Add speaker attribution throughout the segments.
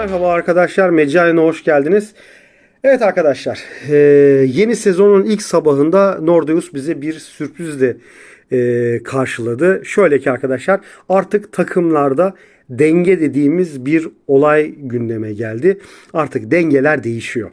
Speaker 1: Merhaba arkadaşlar, Meccani'ne hoş geldiniz. Evet arkadaşlar, e, yeni sezonun ilk sabahında Nordeus bize bir sürprizle e, karşıladı. Şöyle ki arkadaşlar, artık takımlarda denge dediğimiz bir olay gündeme geldi. Artık dengeler değişiyor.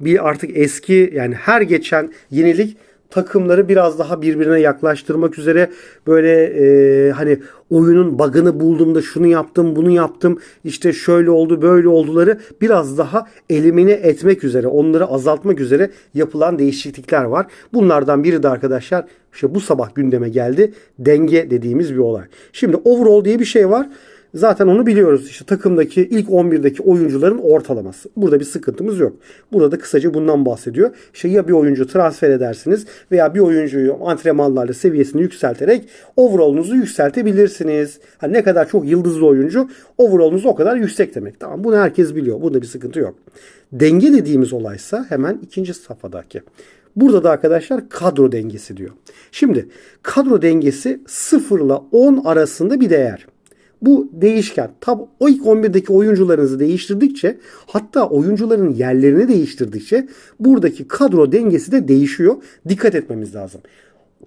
Speaker 1: Bir artık eski yani her geçen yenilik takımları biraz daha birbirine yaklaştırmak üzere böyle e, hani oyunun bug'ını bulduğumda şunu yaptım bunu yaptım işte şöyle oldu böyle olduları biraz daha elimine etmek üzere onları azaltmak üzere yapılan değişiklikler var. Bunlardan biri de arkadaşlar işte bu sabah gündeme geldi denge dediğimiz bir olay. Şimdi overall diye bir şey var. Zaten onu biliyoruz. İşte takımdaki ilk 11'deki oyuncuların ortalaması. Burada bir sıkıntımız yok. Burada da kısaca bundan bahsediyor. İşte ya bir oyuncu transfer edersiniz veya bir oyuncuyu antrenmanlarla seviyesini yükselterek overall'unuzu yükseltebilirsiniz. Hani ne kadar çok yıldızlı oyuncu overall'unuz o kadar yüksek demek. Tamam bunu herkes biliyor. Bunda bir sıkıntı yok. Denge dediğimiz olaysa hemen ikinci safhadaki. Burada da arkadaşlar kadro dengesi diyor. Şimdi kadro dengesi 0 ile 10 arasında bir değer. Bu değişken. Tab o ilk 11'deki oyuncularınızı değiştirdikçe hatta oyuncuların yerlerini değiştirdikçe buradaki kadro dengesi de değişiyor. Dikkat etmemiz lazım.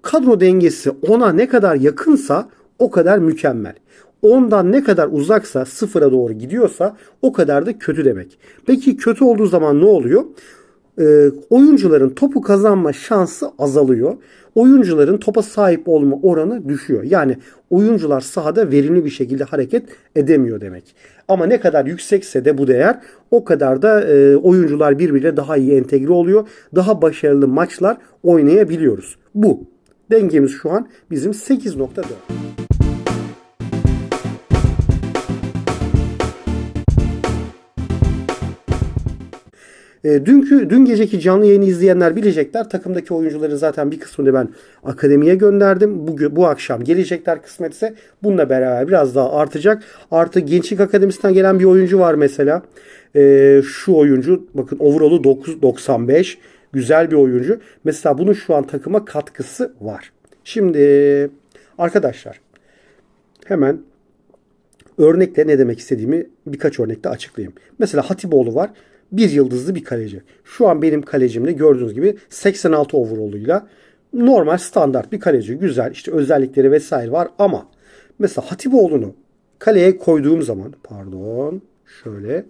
Speaker 1: Kadro dengesi ona ne kadar yakınsa o kadar mükemmel. Ondan ne kadar uzaksa sıfıra doğru gidiyorsa o kadar da kötü demek. Peki kötü olduğu zaman ne oluyor? Ee, oyuncuların topu kazanma şansı azalıyor. Oyuncuların topa sahip olma oranı düşüyor. Yani oyuncular sahada verimli bir şekilde hareket edemiyor demek. Ama ne kadar yüksekse de bu değer o kadar da e, oyuncular birbiriyle daha iyi entegre oluyor. Daha başarılı maçlar oynayabiliyoruz. Bu. Dengemiz şu an bizim 8.4. E, dünkü dün geceki canlı yayını izleyenler bilecekler. Takımdaki oyuncuları zaten bir kısmını ben akademiye gönderdim. Bu bu akşam gelecekler kısmetse bununla beraber biraz daha artacak. Artı Gençlik Akademisi'nden gelen bir oyuncu var mesela. E, şu oyuncu bakın overall'u 995. Güzel bir oyuncu. Mesela bunun şu an takıma katkısı var. Şimdi arkadaşlar hemen örnekle ne demek istediğimi birkaç örnekte açıklayayım. Mesela Hatipoğlu var bir yıldızlı bir kaleci. Şu an benim kalecimle gördüğünüz gibi 86 overall'uyla normal standart bir kaleci. Güzel işte özellikleri vesaire var ama mesela Hatipoğlu'nu kaleye koyduğum zaman pardon şöyle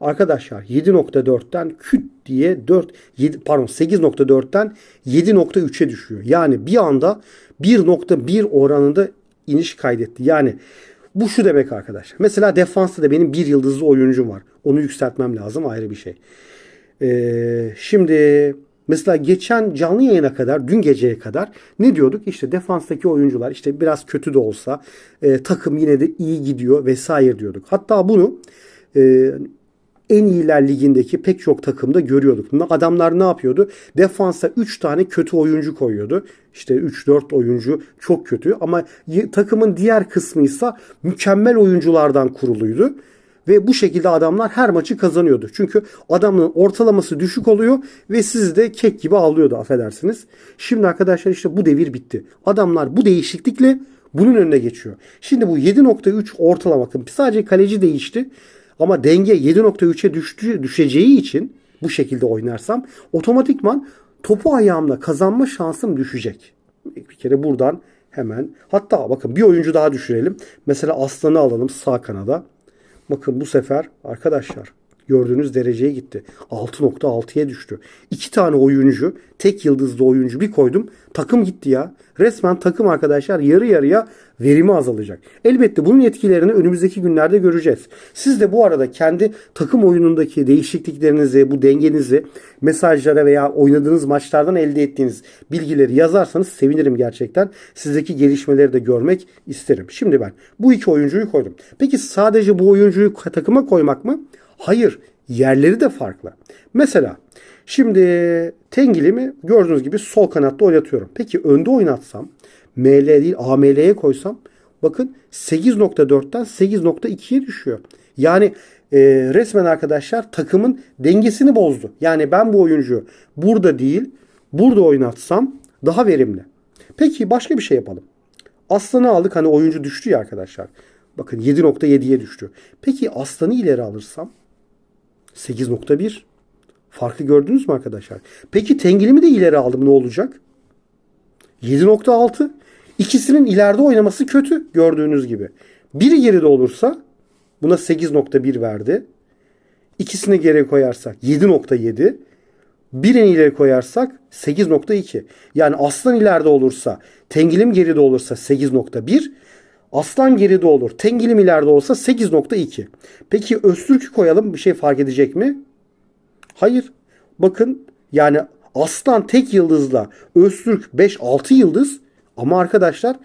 Speaker 1: arkadaşlar 7.4'ten küt diye 4 7 pardon 8.4'ten 7.3'e düşüyor. Yani bir anda 1.1 oranında iniş kaydetti. Yani bu şu demek arkadaşlar. Mesela defansta da benim bir yıldızlı oyuncum var. Onu yükseltmem lazım ayrı bir şey. Ee, şimdi mesela geçen canlı yayına kadar dün geceye kadar ne diyorduk? İşte defanstaki oyuncular işte biraz kötü de olsa e, takım yine de iyi gidiyor vesaire diyorduk. Hatta bunu e, en iyiler ligindeki pek çok takımda görüyorduk. Adamlar ne yapıyordu? Defansa 3 tane kötü oyuncu koyuyordu. İşte 3-4 oyuncu çok kötü ama takımın diğer kısmı ise mükemmel oyunculardan kuruluydu. Ve bu şekilde adamlar her maçı kazanıyordu. Çünkü adamın ortalaması düşük oluyor ve sizi de kek gibi alıyordu affedersiniz. Şimdi arkadaşlar işte bu devir bitti. Adamlar bu değişiklikle bunun önüne geçiyor. Şimdi bu 7.3 ortalama sadece kaleci değişti. Ama denge 7.3'e düştü, düşeceği için bu şekilde oynarsam otomatikman topu ayağımla kazanma şansım düşecek. Bir kere buradan hemen hatta bakın bir oyuncu daha düşürelim. Mesela Aslan'ı alalım sağ kanada. Bakın bu sefer arkadaşlar gördüğünüz dereceye gitti. 6.6'ya düştü. İki tane oyuncu, tek yıldızlı oyuncu bir koydum. Takım gitti ya. Resmen takım arkadaşlar yarı yarıya verimi azalacak. Elbette bunun etkilerini önümüzdeki günlerde göreceğiz. Siz de bu arada kendi takım oyunundaki değişikliklerinizi, bu dengenizi mesajlara veya oynadığınız maçlardan elde ettiğiniz bilgileri yazarsanız sevinirim gerçekten. Sizdeki gelişmeleri de görmek isterim. Şimdi ben bu iki oyuncuyu koydum. Peki sadece bu oyuncuyu takıma koymak mı? Hayır. Yerleri de farklı. Mesela şimdi Tengil'imi gördüğünüz gibi sol kanatta oynatıyorum. Peki önde oynatsam ML değil AML'ye koysam bakın 8.4'ten 8.2'ye düşüyor. Yani e, resmen arkadaşlar takımın dengesini bozdu. Yani ben bu oyuncu burada değil burada oynatsam daha verimli. Peki başka bir şey yapalım. Aslan'ı aldık hani oyuncu düştü ya arkadaşlar. Bakın 7.7'ye düştü. Peki Aslan'ı ileri alırsam 8.1. Farkı gördünüz mü arkadaşlar? Peki tengilimi de ileri aldım ne olacak? 7.6. İkisinin ileride oynaması kötü gördüğünüz gibi. Biri geride olursa buna 8.1 verdi. İkisini geriye koyarsak 7.7. Birini ileri koyarsak 8.2. Yani aslan ileride olursa, tengilim geride olursa 8.1. Aslan geride olur. Tengilim ileride olsa 8.2. Peki Öztürk'ü koyalım bir şey fark edecek mi? Hayır. Bakın yani Aslan tek yıldızla Öztürk 5-6 yıldız ama arkadaşlar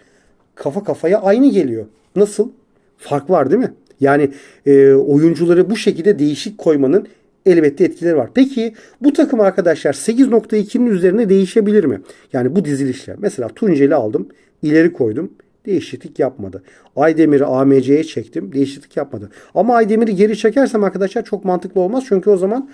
Speaker 1: kafa kafaya aynı geliyor. Nasıl? Fark var değil mi? Yani e, oyuncuları bu şekilde değişik koymanın elbette etkileri var. Peki bu takım arkadaşlar 8.2'nin üzerine değişebilir mi? Yani bu dizilişle. Mesela Tunceli aldım. ileri koydum. Değişiklik yapmadı. Aydemir'i AMC'ye çektim. Değişiklik yapmadı. Ama Aydemir'i geri çekersem arkadaşlar çok mantıklı olmaz. Çünkü o zaman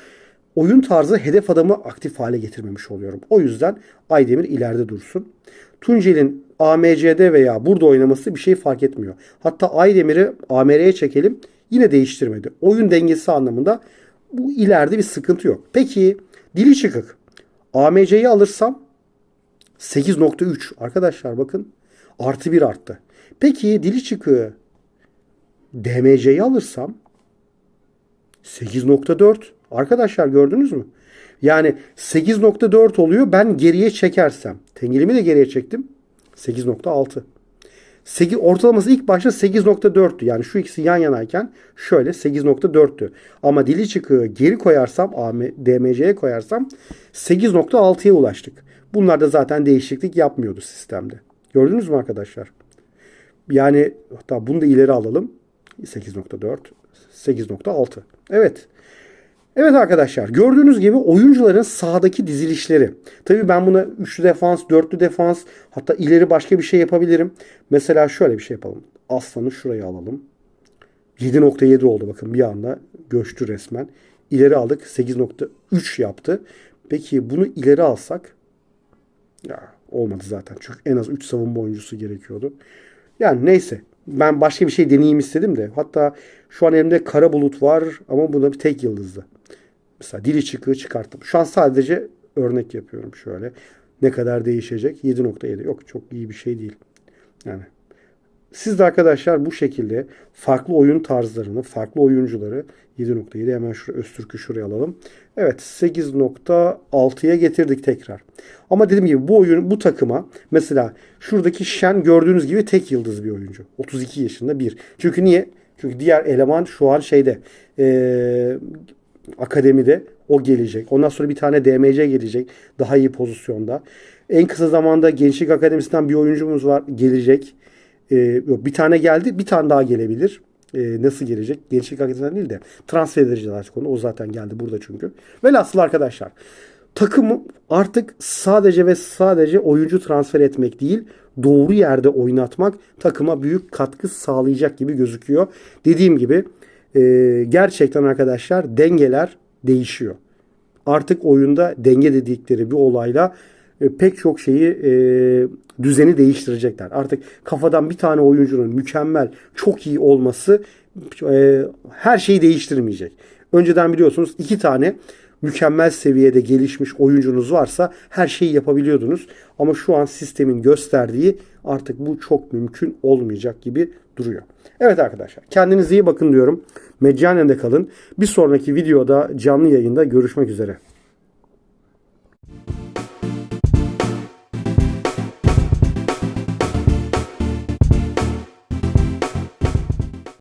Speaker 1: oyun tarzı hedef adamı aktif hale getirmemiş oluyorum. O yüzden Aydemir ileride dursun. Tuncel'in AMC'de veya burada oynaması bir şey fark etmiyor. Hatta Aydemir'i AMR'ye çekelim yine değiştirmedi. Oyun dengesi anlamında bu ileride bir sıkıntı yok. Peki dili çıkık. AMC'yi alırsam 8.3 arkadaşlar bakın artı 1 arttı. Peki dili çıkığı DMC'yi alırsam 8.4 arkadaşlar gördünüz mü? Yani 8.4 oluyor ben geriye çekersem. Tengilimi de geriye çektim. 8.6. 8, ortalaması ilk başta 8.4'tü. Yani şu ikisi yan yanayken şöyle 8.4'tü. Ama dili çıkığı geri koyarsam AM, DMC'ye koyarsam 8.6'ya ulaştık. Bunlar da zaten değişiklik yapmıyordu sistemde. Gördünüz mü arkadaşlar? Yani hatta bunu da ileri alalım. 8.4, 8.6. Evet. Evet arkadaşlar gördüğünüz gibi oyuncuların sahadaki dizilişleri. Tabii ben buna üçlü defans, dörtlü defans hatta ileri başka bir şey yapabilirim. Mesela şöyle bir şey yapalım. Aslanı şuraya alalım. 7.7 oldu bakın bir anda göçtü resmen. İleri aldık 8.3 yaptı. Peki bunu ileri alsak ya olmadı zaten. Çünkü en az 3 savunma oyuncusu gerekiyordu. Yani neyse. Ben başka bir şey deneyeyim istedim de. Hatta şu an elimde kara bulut var ama buna bir tek yıldızlı. Mesela dili çıkığı çıkarttım. Şu an sadece örnek yapıyorum şöyle. Ne kadar değişecek? 7.7. Yok çok iyi bir şey değil. Yani siz de arkadaşlar bu şekilde farklı oyun tarzlarını, farklı oyuncuları 7.7 hemen şu Öztürk'ü şuraya alalım. Evet 8.6'ya getirdik tekrar. Ama dediğim gibi bu oyun bu takıma mesela şuradaki Şen gördüğünüz gibi tek yıldız bir oyuncu. 32 yaşında bir. Çünkü niye? Çünkü diğer eleman şu an şeyde ee, akademide o gelecek. Ondan sonra bir tane DMC gelecek. Daha iyi pozisyonda. En kısa zamanda Gençlik Akademisi'nden bir oyuncumuz var. Gelecek. Yok bir tane geldi. Bir tane daha gelebilir. Ee, nasıl gelecek? Gençlik Akademisi'nden değil de transfer edeceğiz artık onu. O zaten geldi burada çünkü. Velhasıl arkadaşlar takımı artık sadece ve sadece oyuncu transfer etmek değil doğru yerde oynatmak takıma büyük katkı sağlayacak gibi gözüküyor. Dediğim gibi e, gerçekten arkadaşlar dengeler değişiyor. Artık oyunda denge dedikleri bir olayla e, pek çok şeyi e, düzeni değiştirecekler. Artık kafadan bir tane oyuncunun mükemmel, çok iyi olması e, her şeyi değiştirmeyecek. Önceden biliyorsunuz iki tane mükemmel seviyede gelişmiş oyuncunuz varsa her şeyi yapabiliyordunuz. Ama şu an sistemin gösterdiği artık bu çok mümkün olmayacak gibi duruyor. Evet arkadaşlar kendinize iyi bakın diyorum. Meccanen de kalın. Bir sonraki videoda canlı yayında görüşmek üzere.